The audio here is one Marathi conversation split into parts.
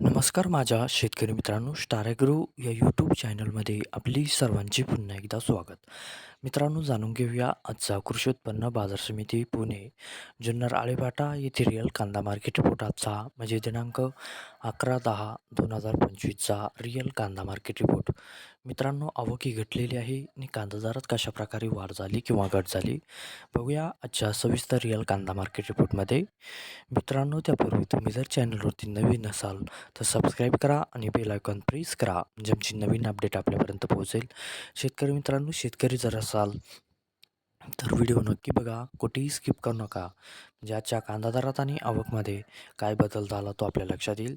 नमस्कार माझ्या शेतकरी मित्रांनो स्टारेग्रो या यूट्यूब चॅनलमध्ये आपली सर्वांचे पुन्हा एकदा स्वागत. मित्रांनो जाणून घेऊया आजचा कृषी उत्पन्न बाजार समिती पुणे जुन्नर आळेपाटा येथे रिअल कांदा मार्केट रिपोर्ट आजचा म्हणजे दिनांक अकरा दहा दोन हजार पंचवीसचा रिअल कांदा मार्केट रिपोर्ट मित्रांनो आवक ही घटलेली आहे आणि कांदा दरात कशा प्रकारे वाढ झाली किंवा घट झाली बघूया आजच्या सविस्तर रिअल कांदा मार्केट रिपोर्टमध्ये मित्रांनो त्यापूर्वी तुम्ही जर चॅनलवरती नवीन असाल तर सबस्क्राईब करा आणि बेल आयकॉन प्रेस करा म्हणजे आमची नवीन अपडेट आपल्यापर्यंत पोहोचेल. शेतकरी मित्रांनो शेतकरी जर असाल तर व्हिडिओ नक्की बघा कुठेही स्किप करू नका. म्हणजे आजच्या कांदा दरात आणि आवकमध्ये काय बदल झाला तो आपल्या लक्षात येईल.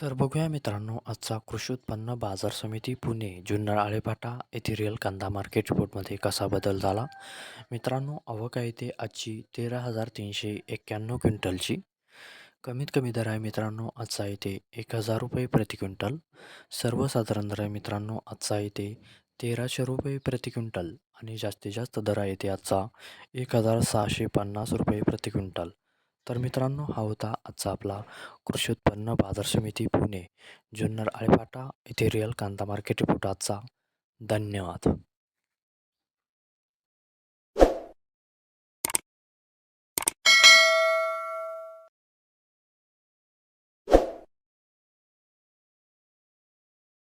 तर बघूया मित्रांनो आजचा कृषी उत्पन्न बाजार समिती पुणे जुन्नर आळेपाटा येथे रिअल कांदा मार्केट रिपोर्टमध्ये कसा बदल झाला? मित्रांनो अवका आहे ते आजची तेरा हजार तीनशे एक्क्याण्णव क्विंटलची. कमीत कमी दर आहे मित्रांनो आजचा येते एक हजार रुपये प्रति क्विंटल. सर्वसाधारण दर आहे मित्रांनो आजचा येते तेराशे रुपये प्रति क्विंटल. आणि जास्तीत जास्त दर आहे येथे आजचा एक हजार सहाशे पन्नास रुपये प्रति क्विंटल. तर मित्रांनो हा होता आजचा आपला कृषी उत्पन्न बाजार समिती पुणे जुन्नर आळेफाटा इथे रिअल कांदा मार्केट रिपोर्ट आजचा. धन्यवाद.